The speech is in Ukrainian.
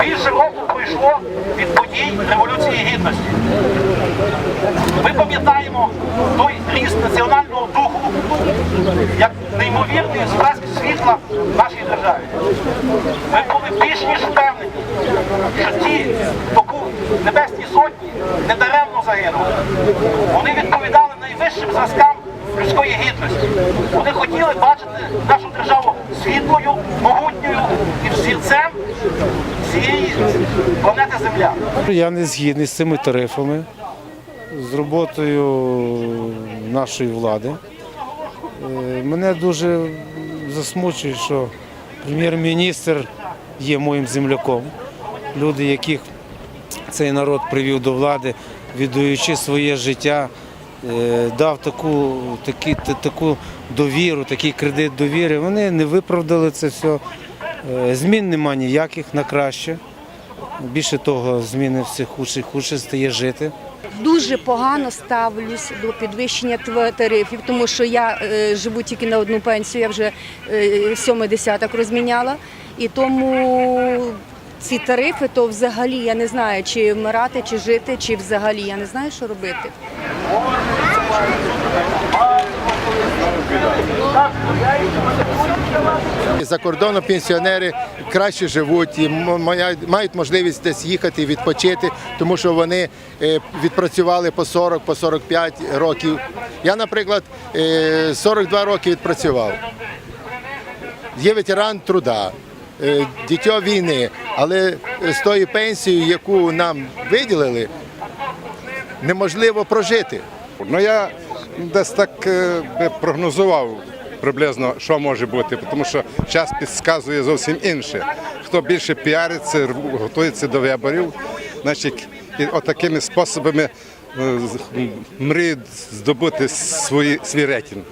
Більше року пройшло від подій Революції Гідності. Ми пам'ятаємо той ріст національного духу як неймовірний сплеск світла в нашій державі. Ми були більш ніж впевнені, що ті, хто в Сотні, недаремно загинули. Вони відповідали найвищим зразкам людської гідності. Вони хотіли бачити нашу державу світлою, могутньою і взірцем цієї планети Земля. Я не згідний з цими тарифами, з роботою нашої влади. Е, Мене дуже засмучує, що прем'єр-міністр є моїм земляком. Люди, яких цей народ привів до влади, віддаючи своє життя, дав таку, такі, таку довіру, такий кредит довіри. Вони не виправдали це все. Е, Змін нема ніяких на краще. Більше того, зміни все худше і худше стає жити. Дуже погано ставлюсь до підвищення тарифів, тому що я е, живу тільки на одну пенсію, я вже е, сьомий десяток розміняла. І тому ці тарифи, то взагалі я не знаю, чи вмирати, чи жити, чи взагалі я не знаю, що робити. За кордоном пенсіонери краще живуть і мають можливість десь їхати відпочити, тому що вони е, відпрацювали по 40, по 45 років. Я, наприклад, е, 42 роки відпрацював. Є ветеран труда, е, дитя війни, але з тою пенсією, яку нам виділили, неможливо прожити. Ну я десь так е, би прогнозував приблизно, що може бути, тому що час підказує зовсім інше. Хто більше піариться, готується до виборів, значить, отакими способами е, мріють здобути свої, свій рейтинг.